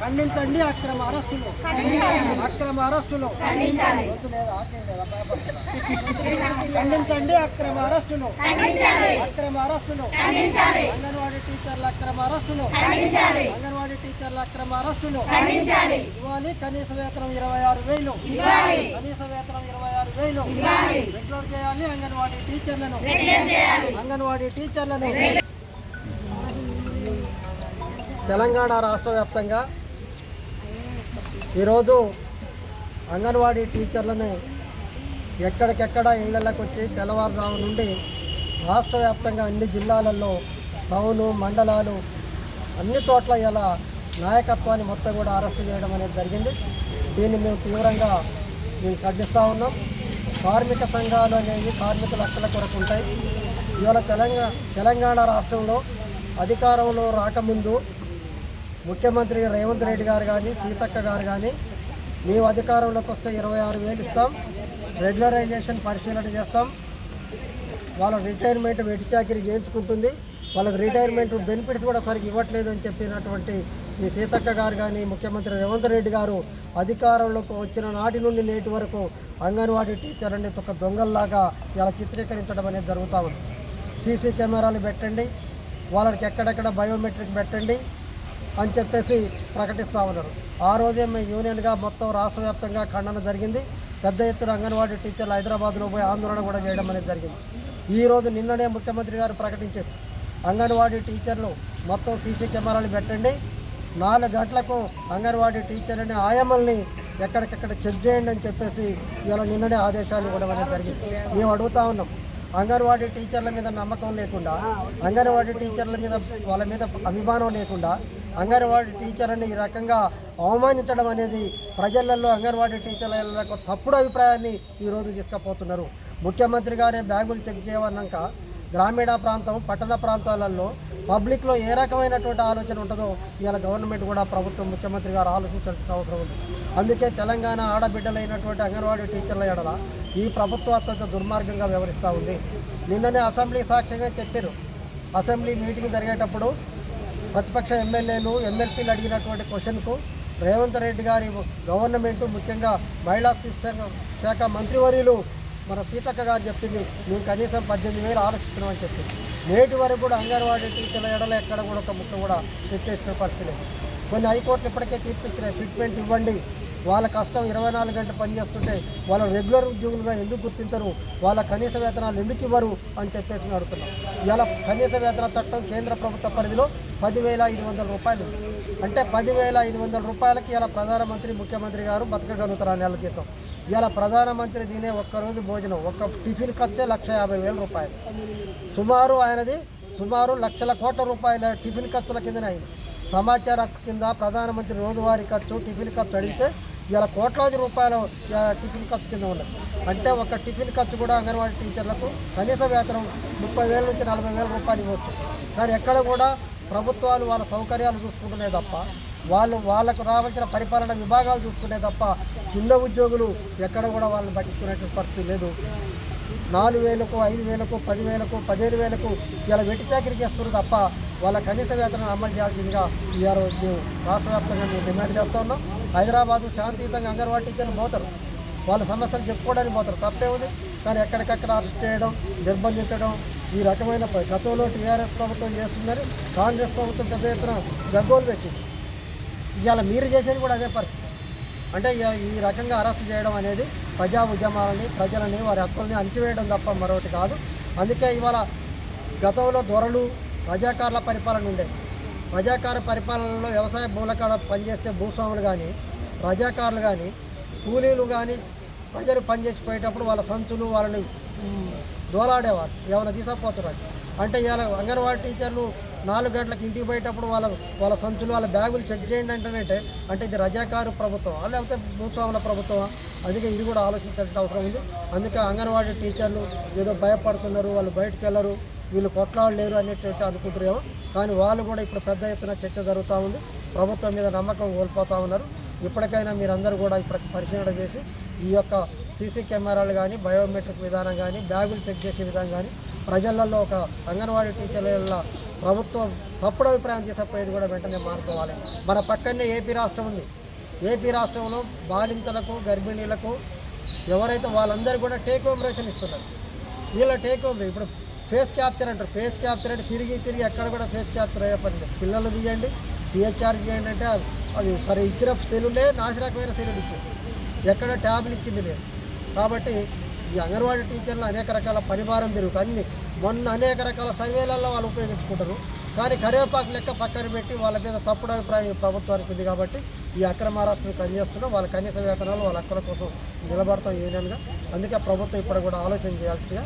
ఖండించండి అక్రమ అరెస్టులు. అక్రమ అరెస్టులు? ఖండించండి అక్రమ అరెస్టులు. అక్రమ అరెస్టులు. అంగన్వాడీ టీచర్ల అక్రమ అరెస్టులు. అంగన్వాడీ టీచర్ల అక్రమ అరెస్టులు. ఇవ్వాలి కనీస వేతనం ఇరవై ఆరు వేలు కనీస వేతనం ఇరవై ఆరు వేలు రెగ్యులర్ చేయాలి అంగన్వాడీ టీచర్లను. అంగన్వాడీ టీచర్లను. తెలంగాణ రాష్ట్ర వ్యాప్తంగా ఈరోజు అంగన్వాడీ టీచర్లని ఎక్కడికెక్కడ ఇళ్ళలోకి వచ్చి తెల్లవారుజాము నుండి రాష్ట్ర వ్యాప్తంగా అన్ని జిల్లాలలో టౌను మండలాలు అన్ని చోట్ల ఇలా నాయకత్వాన్ని మొత్తం కూడా అరెస్ట్ చేయడం అనేది జరిగింది. దీన్ని మేము తీవ్రంగా మేము ఖండిస్తూ ఉన్నాం. కార్మిక సంఘాలు అనేవి కార్మికుల హక్కుల కొరకు ఉంటాయి. ఇవాళ తెలంగాణ తెలంగాణ రాష్ట్రంలో అధికారంలో రాకముందు ముఖ్యమంత్రి రేవంత్ రెడ్డి గారు కానీ సీతక్క గారు కానీ మేము అధికారంలోకి వస్తే ఇరవై ఆరు వేలు ఇస్తాం. రెగ్యులరైజేషన్ పరిశీలన చేస్తాం. వాళ్ళ రిటైర్మెంట్ వెట్టి చేయించుకుంటుంది. వాళ్ళకి రిటైర్మెంట్ బెనిఫిట్స్ కూడా సరిగ్గా ఇవ్వట్లేదు అని చెప్పినటువంటి ఈ సీతక్క గారు కానీ ముఖ్యమంత్రి రేవంత్ రెడ్డి గారు అధికారంలోకి వచ్చిన నాటి నుండి నేటి వరకు అంగన్వాడీ టీచర్ అనేది ఒక దొంగల్లాగా ఇలా చిత్రీకరించడం అనేది జరుగుతూ ఉంది. సీసీ కెమెరాలు పెట్టండి. వాళ్ళకి ఎక్కడెక్కడ బయోమెట్రిక్ పెట్టండి. అని చెప్పేసి ప్రకటిస్తూ ఉన్నారు. ఆ రోజే మేము యూనియన్గా మొత్తం రాష్ట్ర వ్యాప్తంగా ఖండన జరిగింది. పెద్ద ఎత్తున అంగన్వాడీ టీచర్లు హైదరాబాద్లో పోయి ఆందోళన కూడా చేయడం అనేది జరిగింది. ఈరోజు నిన్ననే ముఖ్యమంత్రి గారు ప్రకటించారు. అంగన్వాడీ టీచర్లు మొత్తం సీసీ కెమెరాలు పెట్టండి. నాలుగు గంటలకు అంగన్వాడీ టీచర్లని ఆయమ్మల్ని ఎక్కడికెక్కడ చెక్ చేయండి అని చెప్పేసి ఇలా నిన్ననే ఆదేశాలు ఇవ్వడం అనేది జరిగింది. మేము అడుగుతా ఉన్నాం. అంగన్వాడీ టీచర్ల మీద నమ్మకం లేకుండా అంగన్వాడీ టీచర్ల మీద వాళ్ళ మీద అభిమానం లేకుండా అంగన్వాడీ టీచర్ని ఈ రకంగా అవమానించడం అనేది ప్రజలలో అంగన్వాడీ టీచర్ల యొక్క తప్పుడు అభిప్రాయాన్ని ఈరోజు తీసుకుపోతున్నారు. ముఖ్యమంత్రి గారే బ్యాగులు చెక్ చేయమన్నాక గ్రామీణ ప్రాంతం పట్టణ ప్రాంతాలలో పబ్లిక్లో ఏ రకమైనటువంటి ఆలోచన ఉంటుందో ఇవాళ గవర్నమెంట్ కూడా ప్రభుత్వం ముఖ్యమంత్రి గారు ఆలోచించాల్సిన అవసరం ఉంది. అందుకే తెలంగాణ ఆడబిడ్డలైనటువంటి అంగన్వాడీ టీచర్ల ఎడల ఈ ప్రభుత్వం అత్యంత దుర్మార్గంగా వ్యవహరిస్తూ ఉంది. నిన్ననే అసెంబ్లీ సాక్ష్యంగా చెప్పారు అసెంబ్లీ మీటింగ్ జరిగేటప్పుడు ప్రతిపక్ష ఎమ్మెల్యేలు ఎమ్మెల్సీలు అడిగినటువంటి క్వశ్చన్కు రేవంత్ రెడ్డి గారి గవర్నమెంట్ ముఖ్యంగా మహిళా శిక్షణ శాఖ మంత్రివర్యులు మన సీతక్క గారు చెప్పింది మేము కనీసం పద్దెనిమిది వేలు ఆలోచిస్తున్నామని చెప్పింది. నేటి వరకు కూడా అంగన్వాడీ టీచర్ల ఎడల ఎక్కడ కూడా ఒక ముక్క కూడా తెచ్చేసిన పరిస్థితి లేదు. కొన్ని హైకోర్టులు ఇప్పటికే తీర్పిచ్చిన ట్రీట్మెంట్ ఇవ్వండి వాళ్ళ కష్టం ఇరవై నాలుగు గంటలు పనిచేస్తుంటే వాళ్ళ రెగ్యులర్ ఉద్యోగులుగా ఎందుకు గుర్తించరు? వాళ్ళ కనీస వేతనాలు ఎందుకు ఇవ్వరు? అని చెప్పేసి అడుగుతున్నాం. ఇలా కనీస వేతన చట్టం కేంద్ర ప్రభుత్వ పరిధిలో పదివేల ఐదు వందల రూపాయలు. అంటే పదివేల ఐదు వందల రూపాయలకి ఇలా ప్రధానమంత్రి ముఖ్యమంత్రి గారు బతకగలుగుతారు ఆ నెల జీతం. ఇలా ప్రధానమంత్రి తినే ఒక్కరోజు భోజనం ఒక్క టిఫిన్ ఖర్చే లక్ష యాభై వేల రూపాయలు. సుమారు ఆయనది సుమారు లక్షల కోట్ల రూపాయల టిఫిన్ ఖర్చుల కిందనే అయింది. సమాచార హక్కు కింద ప్రధానమంత్రి రోజువారీ ఖర్చు టిఫిన్ ఖర్చు అడిగితే ఇలా కోట్లాది రూపాయలు టిఫిన్ ఖర్చు కింద ఉన్నాయి అంటే ఒక టిఫిన్ ఖర్చు కూడా అంగన్వాడీ టీచర్లకు కనీస వేతనం ముప్పై వేల నుంచి నలభై వేల రూపాయలు ఇవ్వచ్చు. కానీ ఎక్కడ కూడా ప్రభుత్వాలు వాళ్ళ సౌకర్యాలు చూసుకుంటున్నాయి తప్ప వాళ్ళు వాళ్ళకు రావాల్సిన పరిపాలన విభాగాలు చూసుకుంటే తప్ప చిన్న ఉద్యోగులు ఎక్కడ కూడా వాళ్ళని పట్టించుకునేటువంటి పరిస్థితి లేదు. నాలుగు వేలకు ఐదు వేలకు పదివేలకు పదిహేను వేలకు ఇలా వెట్టి చాకరీ చేస్తున్నారు తప్ప వాళ్ళ కనీస వేతనం అమలు చేయాల్సిందిగా ఇవాళ రాష్ట్ర వ్యాప్తంగా మేము డిమాండ్ చేస్తూ ఉన్నాం. హైదరాబాదు శాంతియుతంగా అంగన్వాడీ టీచర్లు పోతారు. వాళ్ళ సమస్యలు చెప్పుకోవడానికి పోతారు. తప్పే ఉంది కానీ ఎక్కడికక్కడ అరెస్ట్ చేయడం నిర్బంధించడం ఈ రకమైన గతంలో టీఆర్ఎస్ ప్రభుత్వం చేస్తుందని కాంగ్రెస్ ప్రభుత్వం పెద్ద ఎత్తున గగ్గోలు పెట్టింది. ఇవాళ మీరు చేసేది కూడా అదే పరిస్థితి. అంటే ఈ రకంగా అరెస్ట్ చేయడం అనేది ప్రజా ఉద్యమాలని ప్రజలని వారి హక్కుల్ని అంచివేయడం తప్ప మరొకటి కాదు. అందుకే ఇవాళ గతంలో దొరలు రజాకారుల పరిపాలన ఉండేది రజాకార పరిపాలనలో వ్యవసాయ భూములకాడ పనిచేస్తే భూస్వాములు కానీ రజాకారులు కానీ కూలీలు కానీ ప్రజలు పనిచేసిపోయేటప్పుడు వాళ్ళ సంచులు వాళ్ళని దోలాడేవారు. ఏమైనా తీసకపోతున్నారు అంటే ఇవాళ అంగన్వాడీ టీచర్లు నాలుగు గంటలకు ఇంటికి పోయేటప్పుడు వాళ్ళ వాళ్ళ సంచులు వాళ్ళ బ్యాగులు చెక్ చేయండి అంటేనంటే అంటే ఇది రజాకారు ప్రభుత్వం లేకపోతే భూస్వాముల ప్రభుత్వం అందుకే ఇది కూడా ఆలోచించాల్సిన అవసరం ఉంది. అందుకే అంగన్వాడీ టీచర్లు ఏదో భయపడుతున్నారు వాళ్ళు బయటకు వెళ్ళరు. వీళ్ళు కొట్లాడలేరు అనేటట్టు అనుకుంటున్నాము కానీ వాళ్ళు కూడా ఇప్పుడు పెద్ద ఎత్తున చర్చ జరుగుతూ ఉంది. ప్రభుత్వం మీద నమ్మకం కోల్పోతూ ఉన్నారు. ఇప్పటికైనా మీరందరూ కూడా ఇప్పటికి పరిశీలన చేసి ఈ యొక్క సీసీ కెమెరాలు కానీ బయోమెట్రిక్ విధానం కానీ బ్యాగులు చెక్ చేసే విధానం కానీ ప్రజలలో ఒక అంగన్వాడీ టీచర్ల ప్రభుత్వం తప్పుడు అభిప్రాయం చేసపోయేది కూడా వెంటనే మారుకోవాలి. మన పక్కనే ఏపీ రాష్ట్రం ఉంది. ఏపీ రాష్ట్రంలో బాలింతలకు గర్భిణీలకు ఎవరైతే వాళ్ళందరూ కూడా టేక్ హోమ్ రేషన్ ఇస్తున్నారు. వీళ్ళ టేక్ హోమ్ ఇప్పుడు ఫేస్ క్యాప్చర్ అంటారు. ఫేస్ క్యాప్చర్ అంటే తిరిగి తిరిగి ఎక్కడ కూడా ఫేస్ క్యాప్చర్ అయ్యే పని లేదు. పిల్లలు తీయండి పిహెచ్ఆర్ చేయండి అంటే అది- అది సరే ఇచ్చిన సెలులే నాశరకమైన సెలులు ఇచ్చింది ఎక్కడ ట్యాబ్లు ఇచ్చింది లేదు. కాబట్టి ఈ అంగన్వాడీ టీచర్లు అనేక రకాల పరిభారం పెరుగుతుంది అన్ని మొన్న అనేక రకాల సర్వేలలో వాళ్ళు ఉపయోగించుకుంటారు. కానీ కరివేపాకు లెక్క పక్కన పెట్టి వాళ్ళ మీద తప్పుడు అభిప్రాయం ఈ ప్రభుత్వానికి ఉంది కాబట్టి ఈ అక్రమ రాష్ట్రం పనిచేస్తున్నాం వాళ్ళ కనీస వేతనాలు వాళ్ళ హక్కుల కోసం నిలబడతాం యూనియన్గా అందుకే ప్రభుత్వం ఇప్పుడు కూడా ఆలోచన చేయాల్సిందిగా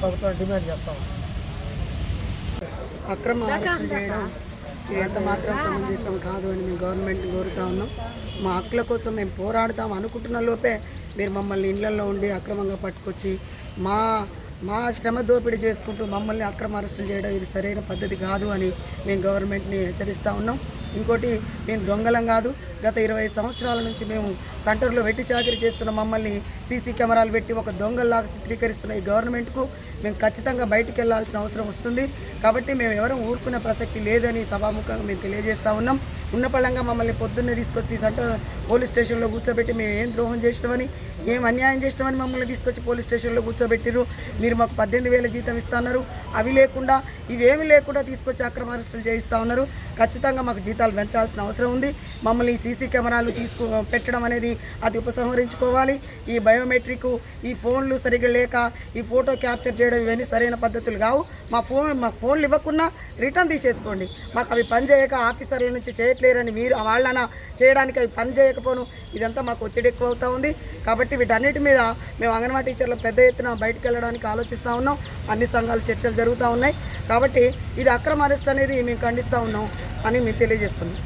ప్రభుత్వం డిమాండ్ చేస్తాం. అక్రమ అరెస్టులు చేయడం ఇది ఎంత మాత్రం సమంజసం కాదు అని మేము గవర్నమెంట్ని కోరుతా ఉన్నాం. మా హక్కుల కోసం మేము పోరాడుతాం అనుకుంటున్న లోపే మీరు మమ్మల్ని ఇళ్ళలో ఉండి అక్రమంగా పట్టుకొచ్చి మా మా శ్రమ దోపిడీ చేసుకుంటూ మమ్మల్ని అక్రమ అరెస్టులు చేయడం ఇది సరైన పద్ధతి కాదు అని మేము గవర్నమెంట్ని హెచ్చరిస్తూ ఉన్నాం. ఇంకోటి మేము దొంగలం కాదు. గత ఇరవై సంవత్సరాల నుంచి మేము సెంటర్లో వెట్టి చాకరీ చేస్తున్న మమ్మల్ని సీసీ కెమెరాలు పెట్టి ఒక దొంగల్లాగా చిత్రీకరిస్తున్న ఈ గవర్నమెంట్కు మేము ఖచ్చితంగా బయటికి వెళ్ళాల్సిన అవసరం వస్తుంది. కాబట్టి మేము ఎవరూ ఊరుకునే ప్రసక్తి లేదని సభాముఖంగా మేము తెలియజేస్తూ ఉన్నాం. ఉన్న పళంగా మమ్మల్ని పొద్దున్నే తీసుకొచ్చి సెంటర్ పోలీస్ స్టేషన్లో కూర్చోబెట్టి మేము ఏం ద్రోహం చేస్తామని ఏం అన్యాయం చేస్తామని మమ్మల్ని తీసుకొచ్చి పోలీస్ స్టేషన్లో కూర్చోబెట్టిర్రు? మీరు మాకు పద్దెనిమిది వేల జీతం ఇస్తున్నారు. అవి లేకుండా ఇవేమి లేకుండా తీసుకొచ్చి అక్రమ అరెస్టులు చేయిస్తూ ఉన్నారు. ఖచ్చితంగా మాకు జీతాలు పెంచాల్సిన అవసరం ఉంది. మమ్మల్ని సీసీ కెమెరాలు తీసుకు పెట్టడం అనేది అది ఉపసంహరించుకోవాలి. ఈ బయోమెట్రిక్ ఈ ఫోన్లు సరిగ్గా లేక ఈ ఫోటో క్యాప్చర్ చేయడం ఇవన్నీ సరైన పద్ధతులు కావు. మా ఫోన్ మా ఫోన్లు ఇవ్వకుండా రిటర్న్ తీసేసుకోండి. మాకు అవి పని చేయక ఆఫీసర్ల నుంచి చేయట్లేరని మీరు వాళ్ళన చేయడానికి అవి పని చేయకపోను. ఇదంతా మాకు ఒత్తిడి ఎక్కువ అవుతూ ఉంది. కాబట్టి వీటన్నిటి మీద మేము అంగన్వాడీ టీచర్లు పెద్ద ఎత్తున బయటకు వెళ్ళడానికి ఆలోచిస్తూ ఉన్నాం. అన్ని సంఘాలు చర్చలు జరుగుతూ ఉన్నాయి. కాబట్టి ఇది అక్రమ అరెస్ట్ అనేది మేము ఖండిస్తూ ఉన్నాం అని మేము తెలియజేస్తున్నాం.